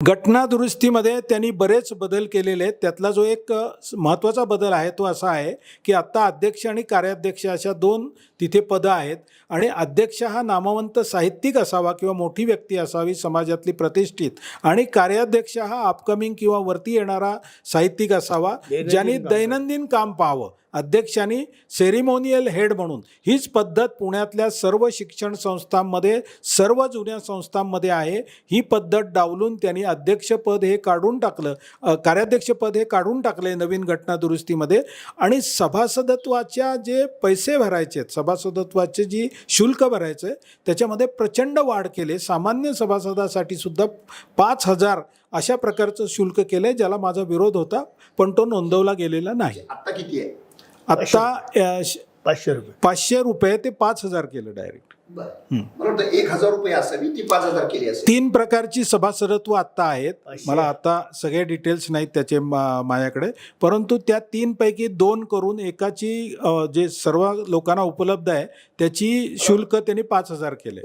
घटना दुरुस्तीमध्ये त्यांनी बरेच बदल केलेले आहेत. त्यातला जो एक महत्त्वाचा बदल आहे तो असा आहे की आत्ता अध्यक्ष आणि कार्याध्यक्ष अशा दोन तिथे पदं आहेत आणि अध्यक्ष हा नामवंत साहित्यिक असावा किंवा मोठी व्यक्ती असावी समाजातली प्रतिष्ठित आणि कार्याध्यक्ष हा अपकमिंग किंवा वरती येणारा साहित्यिक असावा ज्यांनी दैनंदिन काम पाहावं. अध्यक्षांनी सेरिमोनियल हेड म्हणून. हीच पद्धत पुण्यातल्या सर्व शिक्षण संस्थांमध्ये सर्व जुन्या संस्थांमध्ये आहे. ही पद्धत डावलून त्यांनी अध्यक्षपद हे काढून टाकलं कार्याध्यक्षपद हे काढून टाकले नवीन घटना दुरुस्तीमध्ये. आणि सभासदत्वाच्या जे पैसे भरायचे आहेत सभासदत्वाचे जी शुल्क भरायचं आहे त्याच्यामध्ये प्रचंड वाढ केले सामान्य सभासदासाठी सुद्धा पाच हजार अशा प्रकारचं शुल्क केलं ज्याला माझा विरोध होता पण तो नोंदवला गेलेला नाही. आता किती आहे? श- पाचशे रुपये. पाचशे रुपये ते पाच हजार केलं डायरेक्ट मला एक हजार रुपये असावी ती पाच हजार केली असेल. तीन प्रकारची सभासदत्व आत्ता आहेत. मला आता सगळे डिटेल्स नाहीत त्याचे माझ्याकडे. परंतु त्या तीनपैकी दोन करून एकाची जे सर्व लोकांना उपलब्ध आहे त्याची शुल्क त्यांनी पाच हजार केले